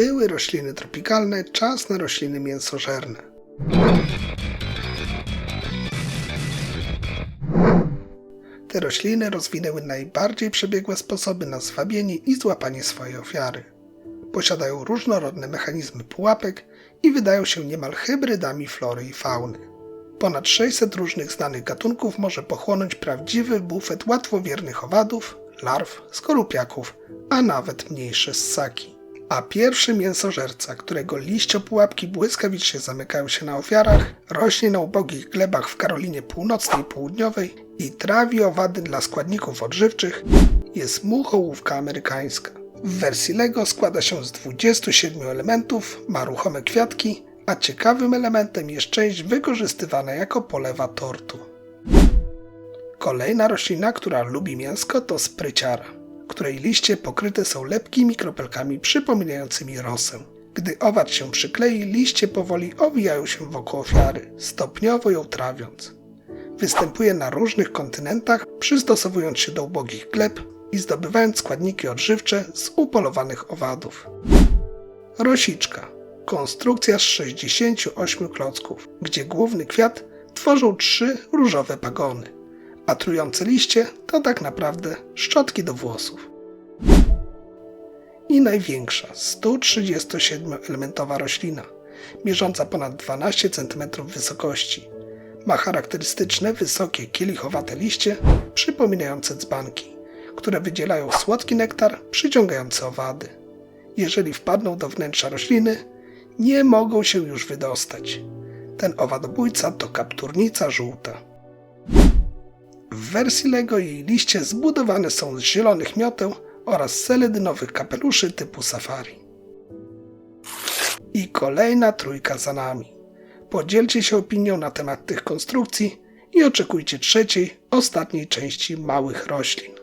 były rośliny tropikalne, czas na rośliny mięsożerne. Te rośliny rozwinęły najbardziej przebiegłe sposoby na zwabienie i złapanie swojej ofiary. Posiadają różnorodne mechanizmy pułapek i wydają się niemal hybrydami flory i fauny. Ponad 600 różnych znanych gatunków może pochłonąć prawdziwy bufet łatwowiernych owadów, larw, skorupiaków, a nawet mniejsze ssaki. A pierwszy mięsożerca, którego liściopułapki błyskawicznie zamykają się na ofiarach, rośnie na ubogich glebach w Karolinie Północnej i Południowej i trawi owady dla składników odżywczych, jest muchołówka amerykańska. W wersji LEGO składa się z 27 elementów, ma ruchome kwiatki, a ciekawym elementem jest część wykorzystywana jako polewa tortu. Kolejna roślina, która lubi mięsko, to spryciara, której liście pokryte są lepkimi kropelkami przypominającymi rosę. Gdy owad się przyklei, liście powoli owijają się wokół ofiary, stopniowo ją trawiąc. Występuje na różnych kontynentach, przystosowując się do ubogich gleb i zdobywając składniki odżywcze z upolowanych owadów. Rosiczka. Konstrukcja z 68 klocków, gdzie główny kwiat tworzą trzy różowe pagony, a trujące liście to tak naprawdę szczotki do włosów. I największa, 137-elementowa roślina, mierząca ponad 12 cm wysokości. Ma charakterystyczne, wysokie, kielichowate liście, przypominające dzbanki, które wydzielają słodki nektar przyciągający owady. Jeżeli wpadną do wnętrza rośliny, nie mogą się już wydostać. Ten owadobójca to kapturnica żółta. W wersji LEGO jej liście zbudowane są z zielonych mioteł oraz seledynowych kapeluszy typu safari. I kolejna trójka za nami. Podzielcie się opinią na temat tych konstrukcji i oczekujcie trzeciej, ostatniej części małych roślin.